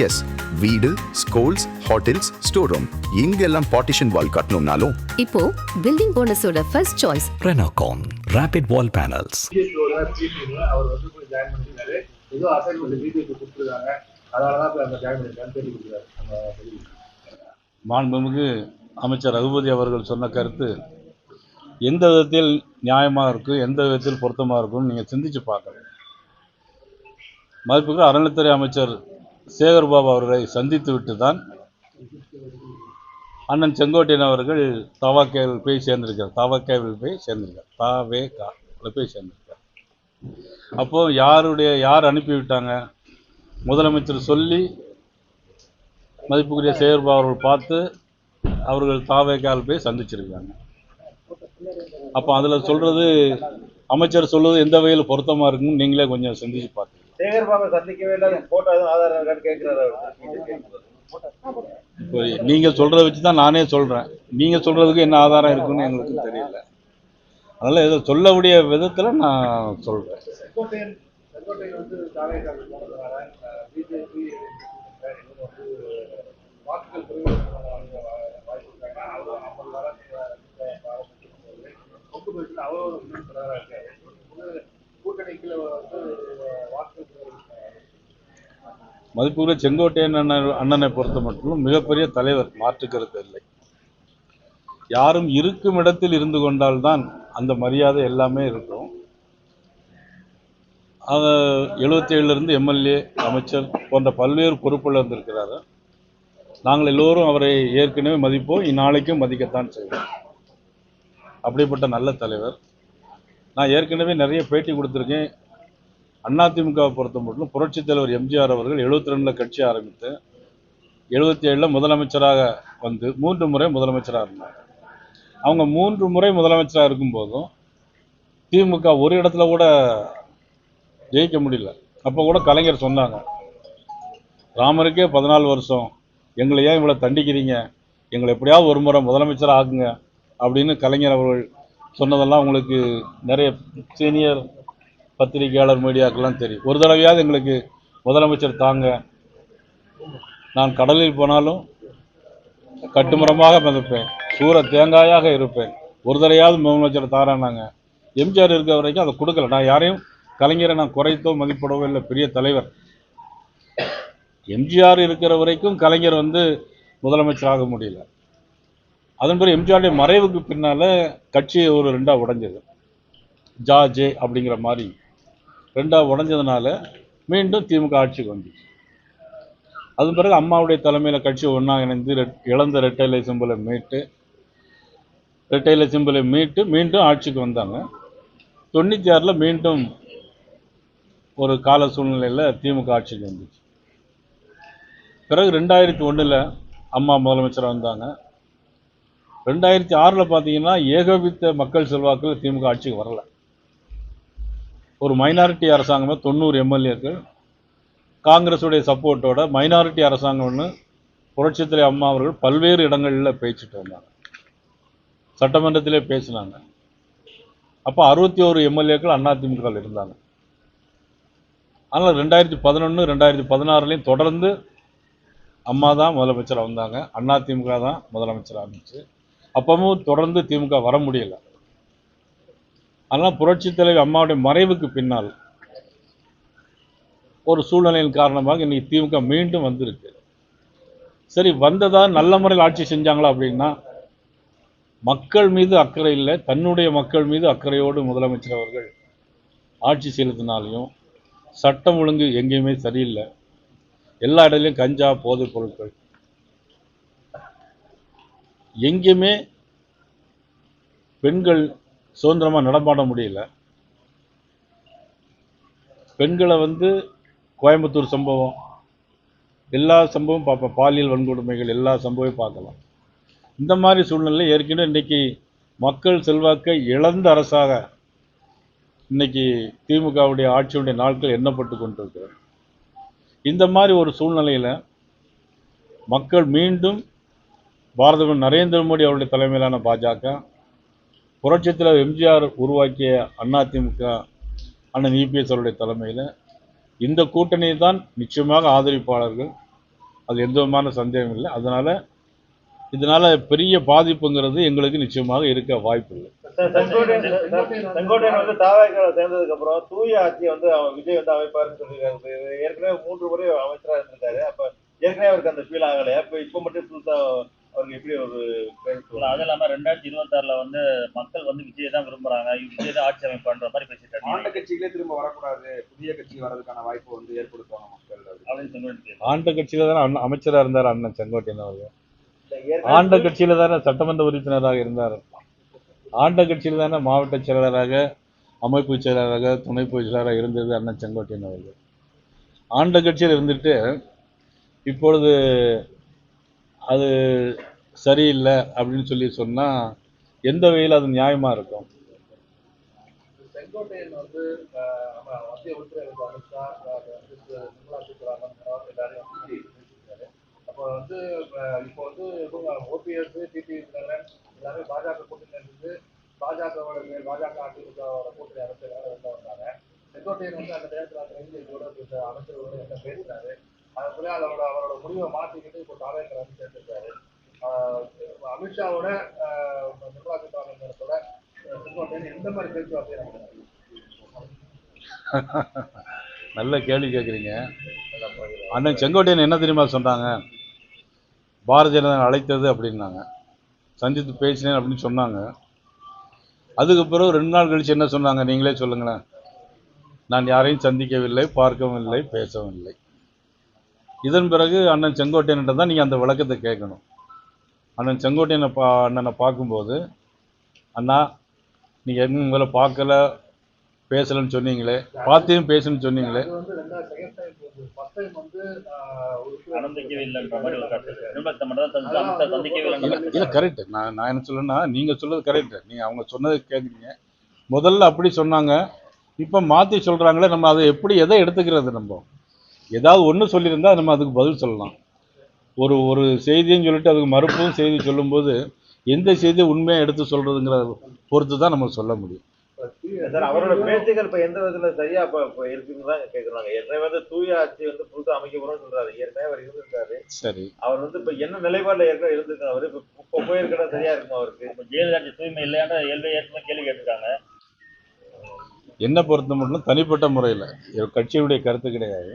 S வீடு schools hotels store room இங்கெல்லாம் partition wall கட்டணும்னாலும் இப்போ building போனஸோட first choice Renocon Rapid Wall Panels. பிஜேபியோட மீட்டிங்ல அவர் வந்து போய் ஜாயின் பண்ணிருக்காரு ஏதோ அசைன்மெண்ட் பிஜேபி கொடுத்துருக்காங்க அதனால தான் போய் அங்க ஜாயின் கொடுக்குறாரு வெளியில. மாண்புமிகு அமைச்சர் ரகுபதி அவர்கள் சொன்ன கருத்து எந்த விதத்தில் நியாயமாக இருக்கும் எந்த விதத்தில் பொருத்தமாக இருக்கும்னு நீங்கள் சிந்திச்சு பார்க்கணும் மதிப்புக்கு அறநிலைத்துறை அமைச்சர் சேகர்பாபு அவர்களை சந்தித்து விட்டு தான் அண்ணன் செங்கோட்டையன் அவர்கள் தவாக்கேவில் போய் சேர்ந்திருக்கார் தவாக்கேவில் போய் சேர்ந்திருக்கார் தாவே கா போய் சேர்ந்திருக்கார் அப்போது யாருடைய யார் அனுப்பிவிட்டாங்க முதலமைச்சர் சொல்லி மதிப்புக்குரிய சேகர்பாபு அவர்கள் பார்த்து அவர்கள் தாவேக்கால் போய் சந்திச்சிருக்காங்க அப்போ அதில் சொல்கிறது அமைச்சர் சொல்வது எந்த வகையில் பொருத்தமாக இருக்குன்னு நீங்களே கொஞ்சம் சிந்திச்சு பார்த்துக்கலாம் சேகர் பாபா சந்திக்கவே இல்லாத போட்டோ எதுவும் ஆதாரம் இருக்கான்னு கேட்கிறாரு. இப்போ நீங்கள் சொல்கிறத வச்சு தான் நானே சொல்கிறேன் நீங்கள் சொல்கிறதுக்கு என்ன ஆதாரம் இருக்குன்னு எங்களுக்கு தெரியல. அதனால் ஏதோ சொல்லக்கூடிய விதத்தில் நான் சொல்கிறேன் அவரோட முன்னாடி வந்து மதிப்புக்குரிய செங்கோட்டையன் அண்ணன் அண்ணனை பொறுத்த மட்டும் மிகப்பெரிய தலைவர் மாற்று கருத்து இல்லை. யாரும் இருக்கும் இடத்தில் இருந்து கொண்டால்தான் அந்த மரியாதை எல்லாமே இருக்கும். அது எழுபத்தி இருந்து எம்எல்ஏ அமைச்சர் போன்ற பல்வேறு பொறுப்புகள் வந்திருக்கிறாரு நாங்கள் எல்லோரும் அவரை ஏற்கனவே மதிப்போம் இந்நாளைக்கும் மதிக்கத்தான் செய்வோம். அப்படிப்பட்ட நல்ல தலைவர். நான் ஏற்கனவே நிறைய பேட்டி கொடுத்துருக்கேன். அதிமுகவை பொறுத்த மட்டும் புரட்சித் தலைவர் எம்ஜிஆர் அவர்கள் எழுபத்தி ரெண்டில் கட்சி ஆரம்பித்து எழுபத்தி ஏழில் முதலமைச்சராக வந்து மூன்று முறை முதலமைச்சராக இருந்தாங்க அவங்க மூன்று முறை முதலமைச்சராக இருக்கும்போதும் திமுக ஒரு இடத்துல கூட ஜெயிக்க முடியல. அப்போ கூட கலைஞர் சொன்னாங்க ராமருக்கே பதினாலு வருஷம். எங்களை ஏன் இவ்வளோ தண்டிக்கிறீங்க? எங்களை எப்படியாவது ஒரு முறை முதலமைச்சராக ஆக்குங்க அப்படின்னு கலைஞர் அவர்கள் சொன்னதெல்லாம் உங்களுக்கு நிறைய சீனியர் பத்திரிகையாளர் மீடியாக்கெல்லாம் தெரியும். ஒரு தடவையாவது எங்களுக்கு முதலமைச்சர் தாங்க. நான் கடலில் போனாலும் கட்டுமரமாக மிதப்பேன். சூற தேங்காயாக இருப்பேன். ஒரு தடவையாவது முதலமைச்சர் தாரானாங்க. எம்ஜிஆர் இருக்கிற வரைக்கும் அதை கொடுக்கல. நான் யாரையும் கலைஞரை நான் குறைத்தோ மதிப்பிடவோ இல்லை பெரிய தலைவர். எம்ஜிஆர் இருக்கிற வரைக்கும் கலைஞர் வந்து முதலமைச்சராக முடியல. அதன் பிறகு எம்ஜிஆருடைய மறைவுக்கு பின்னால் கட்சி ஒரு ரெண்டாக உடஞ்சது. ஜா ஜே அப்படிங்கிற மாதிரி ரெண்டாக உடஞ்சதுனால மீண்டும் திமுக ஆட்சிக்கு வந்துச்சு. அதன் பிறகு அம்மாவுடைய தலைமையில் கட்சி ஒன்றா இணைந்து ரெட்- இழந்த ரெட்டைலை சிம்பிளை மீட்டு ரெட்டைலை சிம்பிளை மீட்டு மீண்டும் ஆட்சிக்கு வந்தாங்க. தொண்ணூற்றி ஆறில் மீண்டும் ஒரு கால சூழ்நிலையில் திமுக ஆட்சிக்கு வந்துச்சு. பிறகு ரெண்டாயிரத்தி ஒன்றில் அம்மா முதலமைச்சராக வந்தாங்க. ரெண்டாயிரத்தி ஆறில் பார்த்தீங்கன்னா ஏகோபித்த மக்கள் செல்வாக்கில் திமுக ஆட்சிக்கு வரல. ஒரு மைனாரிட்டி அரசாங்கமே தொண்ணூறு எம்எல்ஏக்கள். காங்கிரஸுடைய சப்போர்ட்டோட மைனாரிட்டி அரசாங்கம்னு புரட்சித்துறை அம்மா அவர்கள் பல்வேறு இடங்களில் பேசிட்டு வந்தாங்க. சட்டமன்றத்திலே பேசினாங்க. அப்போ அறுபத்தி ஒரு எம்எல்ஏக்கள் அதிமுகவில் இருந்தாங்க. ஆனால் ரெண்டாயிரத்தி பதினொன்று ரெண்டாயிரத்தி பதினாறுலேயும் தொடர்ந்து அம்மா தான் முதலமைச்சராக வந்தாங்க. அதிமுக தான் முதலமைச்சராக இருந்துச்சு. அப்பவும் தொடர்ந்து திமுக வர முடியல. ஆனால் புரட்சித் தலைவி அம்மாவுடைய மறைவுக்கு பின்னால் ஒரு சூழ்நிலையின் காரணமாக இன்னைக்கு திமுக மீண்டும் வந்திருக்கு. சரி வந்ததா நல்ல முறையில் ஆட்சி செஞ்சாங்களா அப்படின்னா மக்கள் மீது அக்கறை இல்லை. தன்னுடைய மக்கள் மீது அக்கறையோடு முதலமைச்சர் அவர்கள் ஆட்சி செலுத்தினாலையும் சட்டம் ஒழுங்கு எங்கேயுமே சரியில்லை. எல்லா இடத்துலையும் கஞ்சா போதைப் பொருட்கள். எங்கேயுமே பெண்கள் சுதந்திரமாக நடமாட முடியல. பெண்களை வந்து கோயம்புத்தூர் சம்பவம் எல்லா சம்பவம் பார்ப்போம். பாலியல் வன்கொடுமைகள் எல்லா சம்பவம் பார்க்கலாம். இந்த மாதிரி சூழ்நிலை ஏற்கனவே இன்றைக்கி மக்கள் செல்வாக்கை இழந்த அரசாக இன்னைக்கு திமுகவுடைய ஆட்சியுடைய நாட்கள் எண்ணப்பட்டு கொண்டிருக்கிறது. இந்த மாதிரி ஒரு சூழ்நிலையில் மக்கள் மீண்டும் பாரத நரேந்திர மோடி அவருடைய தலைமையிலான பாஜக புரட்சித் எம்ஜிஆர் உருவாக்கிய அதிமுக அண்ணன் இபிஎஸ் அவருடைய தலைமையில் இந்த கூட்டணியை தான் நிச்சயமாக ஆதரிப்பாளர்கள். அது எந்த விதமான சந்தேகம் இல்லை. அதனால இதனால பெரிய பாதிப்புங்கிறது எங்களுக்கு நிச்சயமாக இருக்க வாய்ப்பு இல்லை. செங்கோட்டையன் வந்து தாவாய்க்கால சேர்ந்ததுக்கு அப்புறம் தூய ஆட்சி வந்து அவன் விஜய் வந்து அமைப்பாருன்னு சொல்லியிருக்காரு. ஏற்கனவே மூன்று முறை அமைச்சரா இருந்திருக்காரு. அப்ப ஏற்கனவே அவருக்கு அந்த ஃபீல் ஆகலையா? இப்ப இப்ப மட்டும் புதுசா அவருக்கு எப்படி ஒரு அது இல்லாம ரெண்டாயிரத்தி இருபத்தாறுல வந்து மக்கள் வந்து விஜய் தான் விரும்புறாங்க. விஜய் தான் ஆட்சி அமைப்பான்ற மாதிரி பேசிட்டாங்க ஆண்ட கட்சிகளே திரும்ப வரக்கூடாது. புதிய கட்சி வர்றதுக்கான வாய்ப்பு வந்து ஏற்படுத்துவாங்க மக்கள் அப்படின்னு. செங்கோட்டையன் ஆண்ட கட்சியில தானே அண்ணா- அமைச்சரா இருந்தார் அண்ணன் செங்கோட்டையன் அவர்கள். ஆண்ட கட்சியில தானே சட்டமன்ற உறுப்பினராக இருந்தார். ஆண்ட கட்சியில தானே மாவட்ட செயலாளராக அமைப்பு செயலாளராக துணை பொதுச் செயலாளராக இருந்தது அண்ணன் செங்கோட்டையன் அவர்கள். ஆண்ட கட்சியில் இருந்துட்டு இப்பொழுது அது சரியில்லை அப்படின்னு சொல்லி சொன்னால் எந்த வகையில் அது நியாயமாக இருக்கும்? செங்கோட்டையன் வந்து நம்ம வந்து அப்போ வந்து இப்போ வந்து ஓபிஎஸ் டிடி எல்லாமே பாஜக கூட்டணியில் இருந்து பாஜகவோட பாஜக அதிமுகவோட கூட்டணி அமைச்சராக வந்தாங்க. செங்கோட்டையன் வந்து அந்த நேரத்தில் இதோட அமைச்சரோட என்ன பேசினாரு? அதுக்குள்ளே அதோட அவரோட முடிவை மாற்றிக்கிட்டு இப்போ தாவேக்கர் வந்து சேர்ந்திருக்காரு. அமித்ஷாவோட நிர்மலா சீதாராமன் நேரத்தோட செங்கோட்டையன் எந்த மாதிரி பேச்சுவார்த்தை நடக்குது நல்ல கேள்வி கேட்குறீங்க. அண்ணன் செங்கோட்டையன் என்ன தெரியுமா சொன்னாங்க? பாரதிய ஜனதா அழைத்தது அப்படின்னாங்க. சந்தித்து பேசினேன் அப்படின்னு சொன்னாங்க. அதுக்கு பிறகு ரெண்டு நாள் கழிச்சு என்ன சொன்னாங்க? நீங்களே சொல்லுங்களேன். நான் யாரையும் சந்திக்கவில்லை பார்க்கவும் இல்லை பேசவும் இல்லை. இதன் பிறகு அண்ணன் செங்கோட்டையன்கிட்ட தான் நீங்கள் அந்த விளக்கத்தை கேட்கணும். அண்ணன் செங்கோட்டையனை பா அண்ணனை பார்க்கும்போது அண்ணா நீங்கள் எங்க உங்களை பார்க்கல பேசலைன்னு சொன்னீங்களே பார்த்தையும் பேசணும்னு சொன்னீங்களே. இல்லை. கரெக்ட் நான் நான் என்ன சொல்லுன்னா நீங்கள் சொல்றது கரெக்ட் நீங்கள் அவங்க சொன்னதை கேட்குறீங்க முதல்ல அப்படி சொன்னாங்க. இப்போ மாற்றி சொல்கிறாங்களே நம்ம அதை எப்படி எதை எடுத்துக்கிறது நம்ம? ஏதாவது ஒன்று சொல்லியிருந்தா நம்ம அதுக்கு பதில் சொல்லலாம். ஒரு ஒரு செய்தின்னு சொல்லிட்டு அதுக்கு மறுப்பும் செய்தி சொல்லும்போது எந்த செய்தியை உண்மையாக எடுத்து சொல்கிறதுங்கிற பொறுத்து தான் நம்ம சொல்ல முடியும். சார் அவரோட பேச்சுகள் இப்ப எந்த விதத்துல சரியா இப்ப இப்ப இருக்குன்னு தான் கேக்குறாங்க. ஏற்கனவே வந்து தூய ஆட்சி வந்து புதுசா அமைக்க போறோம்னு சொல்றாரு. ஏற்கனவே அவர் இருந்திருக்காரு. சரி. அவர் வந்து இப்ப என்ன நிலைப்பாடுல ஏற்கனவே இருந்திருக்காரு. அவரு இப்ப இப்ப போயிருக்கா சரியா இருக்குமா அவருக்கு? அப்ப ஜெயலலிதா ஆட்சி தூய்மை இல்லையான்ற ஏழ்வே ஏற்கனவே கேள்வி கேட்டிருக்காங்க. என்னை பொறுத்த மட்டும் தனிப்பட்ட முறையில் கட்சியுடைய கருத்து கிடையாது.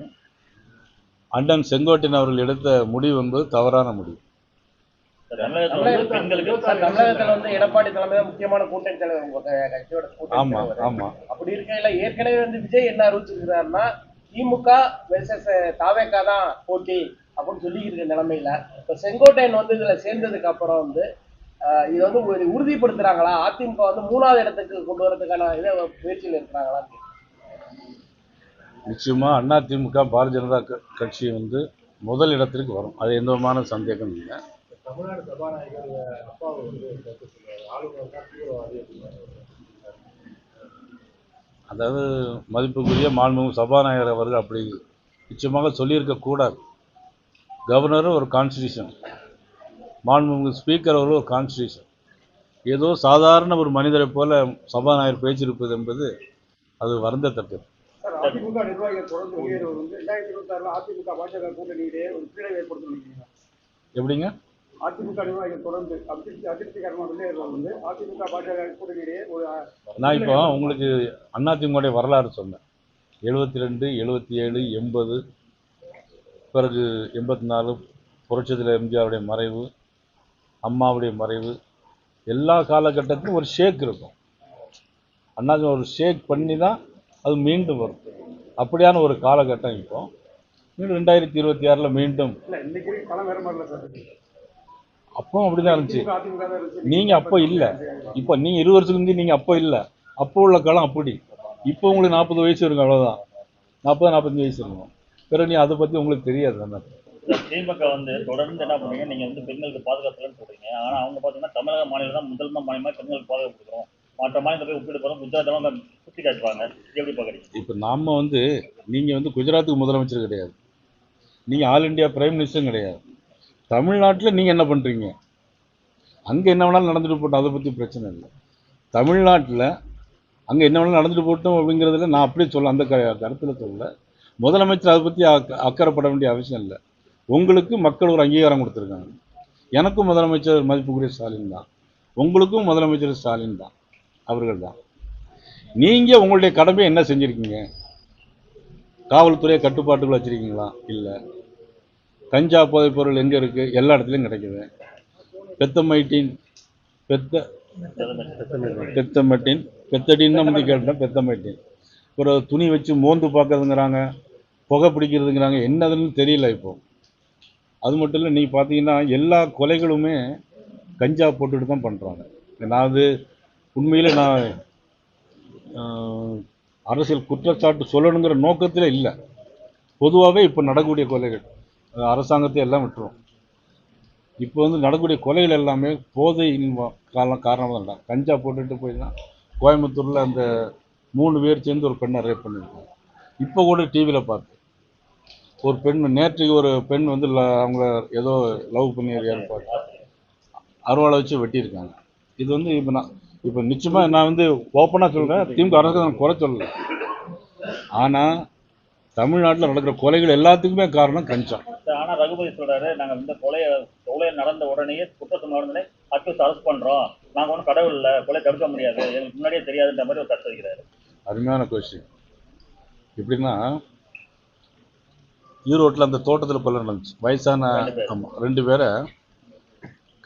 அண்ணன் செங்கோட்டையன் அவர்கள் எடுத்த முடிவு என்பது தவறான முடிவு. தமிழகத்துல வந்து பெண்களுக்கு சார், தமிழகத்துல வந்து எடப்பாடி தலைமை தான் முக்கியமான கூட்டணி தலைவர் கட்சியோட அப்படி இருக்கையில ஏற்கனவே வந்து விஜய் என்ன அறிவிச்சிருக்கிறாருன்னா திமுக வெர்சஸ் தாவேக்கா தான் போட்டி அப்படின்னு சொல்லிக்கிட்டு இருக்க நிலைமையில இப்ப செங்கோட்டையன் வந்து இதுல சேர்ந்ததுக்கு அப்புறம் வந்து ஆஹ், இது வந்து ஒரு உறுதிப்படுத்துறாங்களா? அதிமுக வந்து மூணாவது இடத்துக்கு கொண்டு வரதுக்கான இதை முயற்சியில் இருக்கிறாங்களா நிச்சயமாக அதிமுக பாரதிய ஜனதா கட்சி வந்து முதல் இடத்திற்கு வரும். அது எந்த விதமான சந்தேகம் இல்லை. தமிழ்நாடு சபாநாயகர் வந்து அதாவது மதிப்புக்குரிய மாண்புமிகு சபாநாயகர் அவர்கள் அப்படி நிச்சயமாக சொல்லியிருக்க கூடாது. கவர்னரும் ஒரு கான்ஸ்டியூஷன் மாண்புமிகு ஸ்பீக்கர் அவர்களும் ஒரு கான்ஸ்டியூஷன் ஏதோ சாதாரண ஒரு மனிதரை போல சபாநாயகர் பேச்சிருப்பது என்பது அது வருந்தத்தக்கது. அதிமுக நிர்வாகிகள் தொடர்ந்து வெளியேறுவது வந்து ரெண்டாயிரத்தி இருபத்தி ஆறுல அதிமுக பாஜக கூட்டணியிலே ஒரு பிளவை ஏற்படுத்திருக்கீங்க எப்படிங்க? அதிமுக நிர்வாகிகள் தொடர்ந்து அதிருப்தி அதிருப்திகரமாக வெளியேறுவது வந்து அதிமுக பாஜக கூட்டணியிலேயே ஒரு நான் இப்போ உங்களுக்கு அதிமுகவுடைய வரலாறு சொன்னேன். எழுபத்தி ரெண்டு எழுபத்தி ஏழு எண்பது பிறகு எண்பத்தி நாலு புரட்சித்தில் எம்ஜிஆருடைய மறைவு அம்மாவுடைய மறைவு எல்லா காலகட்டத்திலும் ஒரு ஷேக் இருக்கும். அண்ணாதி ஒரு ஷேக் பண்ணி தான் அது மீண்டும் வரும். அப்படியான ஒரு காலகட்டம் இப்போ. மீண்டும் ரெண்டாயிரத்தி இருபத்தி ஆறில் மீண்டும். இல்ல இன்னைக்கு களம் வேற மாதிரி சார். அப்பவும் அப்படி தான் இருந்துச்சு. நீங்கள் அப்போ இல்லை. இப்போ நீங்கள் இருபது வருஷத்துக்கு முந்தி நீங்கள் அப்போ இல்லை. அப்போ உள்ள காலம் அப்படி. இப்போ உங்களுக்கு நாற்பது வயசு இருக்கும் அவ்வளோதான் நாற்பது நாற்பத்தஞ்சு வயசு இருக்கும். பிறகு நீ அதை பற்றி உங்களுக்கு தெரியாது தானே திமுக வந்து தொடர்ந்து என்ன பண்றீங்க நீங்க வந்து பெண்களுக்கு பாதுகாப்புலன்னு சொல்றீங்க. ஆனா அவங்க பாத்தீங்கன்னா தமிழக மாநிலம் தான் முதல் மாநிலமா பெண்களுக்கு பாதுகாப்பு கொடுக்குறோம். மற்ற மாநிலத்தை போய் ஒப்பிட்டு போறோம் குஜராத் சுற்றி காட்டுவாங்க. எப்படி பார்க்குறீங்க? இப்போ நாம் வந்து நீங்கள் வந்து குஜராத்துக்கு முதலமைச்சர் கிடையாது. நீங்கள் ஆல் இந்தியா பிரைம் மினிஸ்டரும் கிடையாது. தமிழ்நாட்டில் நீங்கள் என்ன பண்ணுறீங்க அங்கே என்ன வேணாலும் நடந்துட்டு போட்டோம் அதை பற்றி பிரச்சனை இல்லை. தமிழ்நாட்டில் அங்கே என்ன வேணாலும் நடந்துட்டு போட்டோம் அப்படிங்கிறதுல நான் அப்படியே சொல்ல அந்த க கருத்தில் சொல்ல முதலமைச்சர் அதை பற்றி அக்கறைப்பட வேண்டிய அவசியம் இல்லை. உங்களுக்கு மக்கள் ஒரு அங்கீகாரம் கொடுத்துருக்காங்க. எனக்கும் முதலமைச்சர் மதிப்புக்குரிய ஸ்டாலின் தான். உங்களுக்கும் முதலமைச்சர் ஸ்டாலின் தான். அவர்கள் தான். நீங்கள் உங்களுடைய கடமை என்ன செஞ்சுருக்கீங்க? காவல்துறையை கட்டுப்பாட்டுக்குள்ள வச்சுருக்கீங்களா? இல்லை. கஞ்சா போதைப் பொருள் எங்கே இருக்குது எல்லா இடத்துலையும் கிடைக்குது. பெத்தமைட்டின் பெத்த பெத்தமட்டின் பெத்தடின்னு தான் கேட்டேன் பெத்தமட்டின். ஒரு துணி வச்சு மோந்து பார்க்கறதுங்கிறாங்க புகை பிடிக்கிறதுங்கிறாங்க என்னதுன்னு தெரியல இப்போ. அது மட்டும் இல்லை நீங்கள் பார்த்தீங்கன்னா எல்லா கொலைகளுமே கஞ்சா போட்டுட்டு தான் பண்ணுறாங்க நான் அது உண்மையில் நான் அரசியல் குற்றச்சாட்டு சொல்லணுங்கிற நோக்கத்தில் இல்லை. பொதுவாகவே இப்போ நடக்கக்கூடிய கொலைகள் அரசாங்கத்தை எல்லாம் விட்டுரும். இப்போ வந்து நடக்கக்கூடிய கொலைகள் எல்லாமே போதை காலம் காரணமாக தான் கஞ்சா போட்டுட்டு போய் தான் கோயம்புத்தூரில் அந்த மூணு பேர் சேர்ந்து ஒரு பெண்ணை ரேப் பண்ணியிருக்காங்க இப்போ கூட டிவியில் பார்த்து. ஒரு பெண் நேற்றுக்கு ஒரு பெண் வந்து அவங்கள ஏதோ லவ் பண்ணி ஏற்பாடு. அருவாளை வச்சு வெட்டியிருக்காங்க. இது வந்து இப்போ நான் இப்போ நிச்சயமாக நான் வந்து ஓப்பனாக சொல்கிறேன் திமுக அரசு நான் குறை சொல்லலை. ஆனால் தமிழ்நாட்டில் நடக்கிற கொலைகள் எல்லாத்துக்குமே காரணம் கஞ்சா. சார், ஆனா ரகுபதி சொல்றாரு நாங்க இந்த கொலை கொலை நடந்த உடனேயே குற்றத்தை நடந்தனே அக்யூஸ் அரெஸ்ட் பண்றோம். நாங்க ஒன்றும் கடவுள் இல்ல கொலை தடுக்க முடியாது. எங்களுக்கு முன்னாடியே தெரியாதுன்ற மாதிரி ஒரு கருத்து வைக்கிறாரு. அருமையான கொஸ்டின் எப்படின்னா ஈரோட்டில் அந்த தோட்டத்தில் கொலை நடந்துச்சு. வயசான ரெண்டு பேர். ஆமாம் ரெண்டு பேரை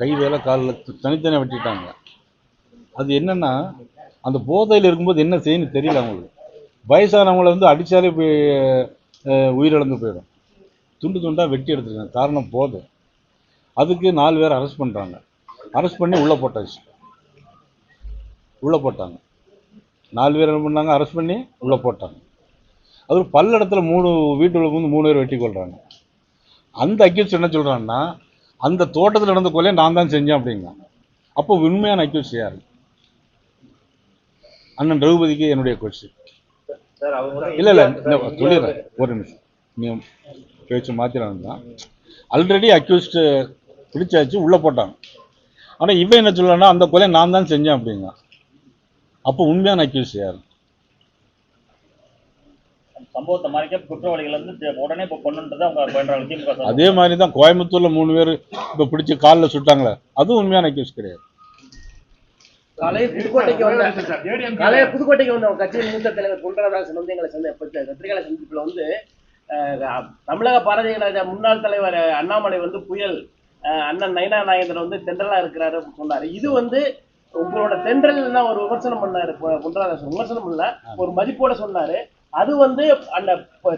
கை வேலை காலில் தனித்தனியாக வெட்டிட்டாங்க. அது என்னென்னா அந்த போதையில் இருக்கும்போது என்ன செய்யணும்னு தெரியல அவங்களுக்கு. வயசானவங்கள வந்து அடித்தாலே போய் உயிரிழந்து போயிடும். துண்டு துண்டாக வெட்டி எடுத்துருக்காங்க. காரணம் போதை. அதுக்கு நாலு பேர் அரெஸ்ட் பண்ணுறாங்க அரெஸ்ட் பண்ணி உள்ளே போட்டாச்சு. உள்ளே போட்டாங்க. நாலு பேர் என்ன பண்ணாங்க? அரெஸ்ட் பண்ணி உள்ளே போட்டாங்க. அது பல்ல இடத்துல மூணு வீட்டுக்குள்ள வந்து மூணு பேர் வெட்டி கொள்கிறாங்க அந்த அக்யூஸ் என்ன சொல்கிறான்னா அந்த தோட்டத்தில் நடந்த கொலையை நான் தான் செஞ்சேன் அப்படிங்க அப்போ உண்மையான அக்யூஸ் யாரு? அண்ணன் ரகுபதிக்கு என்னுடைய கொஸ்டின் இல்லை இல்லை சொல்லிடுறேன். ஒரு நிமிஷம். நீ பேச்சு மாத்திரம் தான் ஆல்ரெடி அக்யூஸ்டு பிடிச்சாச்சு உள்ளே போட்டாங்க ஆனால் இவன் என்ன சொல்லலாம்னா அந்த கொலையை நான் தான் செஞ்சேன் அப்படிங்க அப்போ உண்மையான அக்யூஸ் யார்? சம்பவத்தை மறைக்க குற்றவாளிகள் வந்து உடனே இப்போ கொண்டுன்றதை அவங்க. அதே மாதிரி தான் கோயம்புத்தூர்ல மூணு பேர் இப்போ பிடிச்சி காலில் சுட்டாங்களே அதுவும் உண்மையான அக்யூஸ் கிடையாது. புதுக்கோட்டைக்கு வந்த காலையில் புதுக்கோட்டைக்கு வந்த அவங்க கட்சியின் மூத்த தலைவர் வந்து எங்களை சந்தை பத்திரிகை சந்திப்பில் வந்து தமிழக பாரதிய ஜனதா முன்னாள் தலைவர் அண்ணாமலை வந்து புயல் அண்ணன் நயனா நாகேந்திரன் வந்து தென்றலா இருக்கிறாரு சொன்னாரு இது வந்து உங்களோட தென்றல் தான் ஒரு விமர்சனம் பண்ணாரு பு- குண்டராதாசன் விமர்சனம் இல்ல ஒரு மதிப்போட சொன்னாரு அது வந்து அந்த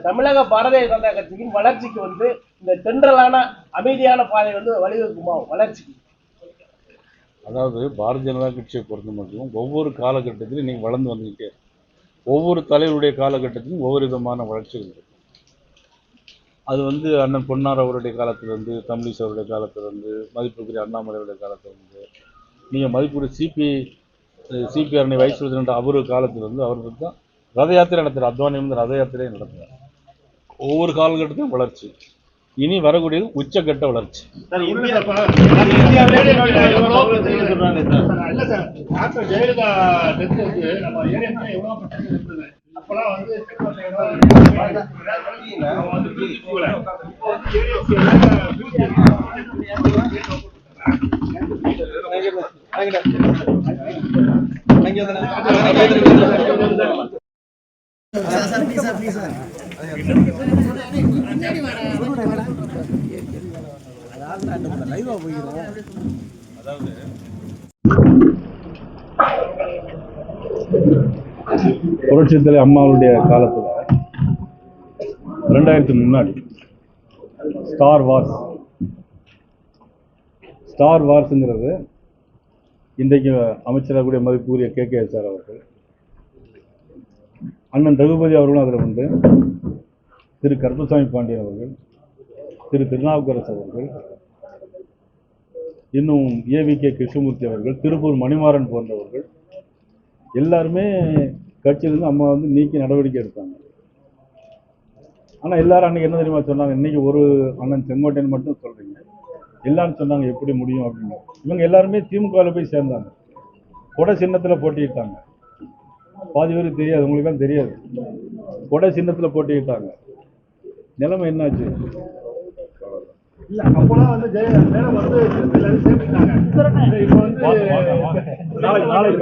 தமிழக பாரதிய ஜனதா கட்சியின் வளர்ச்சிக்கு வந்து இந்த தென்றலான அமைதியான பாதை வந்து வழிவகுக்குமா வளர்ச்சிக்கு அதாவது பாரதிய ஜனதா கட்சியை பொறுத்த மட்டும் ஒவ்வொரு காலகட்டத்திலும் நீங்கள் வளர்ந்து வந்துக்கிட்டே ஒவ்வொரு தலைவருடைய காலகட்டத்திலும் ஒவ்வொரு விதமான வளர்ச்சிகள் இருக்கும் அது வந்து அண்ணன் பொன்னார் அவருடைய காலத்திலிருந்து தமிழிசை அவருடைய காலத்திலிருந்து மதிப்புக்குரிய அண்ணாமலையுடைய காலத்திலிருந்து நீங்கள் மதிப்புக்குரிய சிபி சிபிஆர் வைஸ் பிரசிடண்ட் அவர் காலத்திலிருந்து அவருக்கு தான் ரத யாத்திரை நடத்துகிறார் அத்வானி வந்து ரத யாத்திரையை நடத்துகிறார் ஒவ்வொரு காலகட்டத்திலும் வளர்ச்சி. இனி வரக்கூடியது உச்சக்கட்ட வளர்ச்சி sir sir doctor Jayalalithaa death வந்து நம்ம ஏரியா எவ்வளவு பிரச்சனை இருந்தது அப்பெல்லாம் வந்து அவன் வந்து பூச்சி போகல. புரட்சித்தலை அம்மாவுடைய காலத்தில் ரெண்டாயிரத்தி முன்னாடி ஸ்டார் வார்ஸ் ஸ்டார் வார்ஸுங்கிறது இன்றைக்கு அமைச்சராகக்கூடிய மதிப்புக்குரிய கே கே சார் அவர்கள் அண்ணன் ரகுபதி அவர்களும் அதில் உண்டு திரு கருப்பசாமி பாண்டியன் அவர்கள் திரு திருநாவுக்கரசு அவர்கள் இன்னும் ஏவி கே கிருஷ்ணமூர்த்தி அவர்கள் திருப்பூர் மணிமாறன் போன்றவர்கள் எல்லாருமே கட்சியிலேருந்து அம்மா வந்து நீக்கி நடவடிக்கை எடுத்தாங்க. ஆனால் எல்லாரும் அன்னைக்கு என்ன தெரியுமா சொன்னாங்க? இன்னைக்கு ஒரு அண்ணன் செங்கோட்டையன் மட்டும் சொல்கிறீங்க எல்லாரும் சொன்னாங்க எப்படி முடியும் அப்படின்னு. இவங்க எல்லாருமே திமுகவில் போய் சேர்ந்தாங்க. கொடை சின்னத்தில் போட்டிக்கிட்டாங்க பாதி பேருக்கு தெரியாது உங்களுக்கெல்லாம் தெரியாது. கொடை சின்னத்தில் போட்டிக்கிட்டாங்க நிலைமை என்னாச்சு? இல்ல அப்போலாம் வந்து ஜெய மேடம் வந்து எல்லாரும் இப்போ வந்து நாளைக்கு நாளைக்கு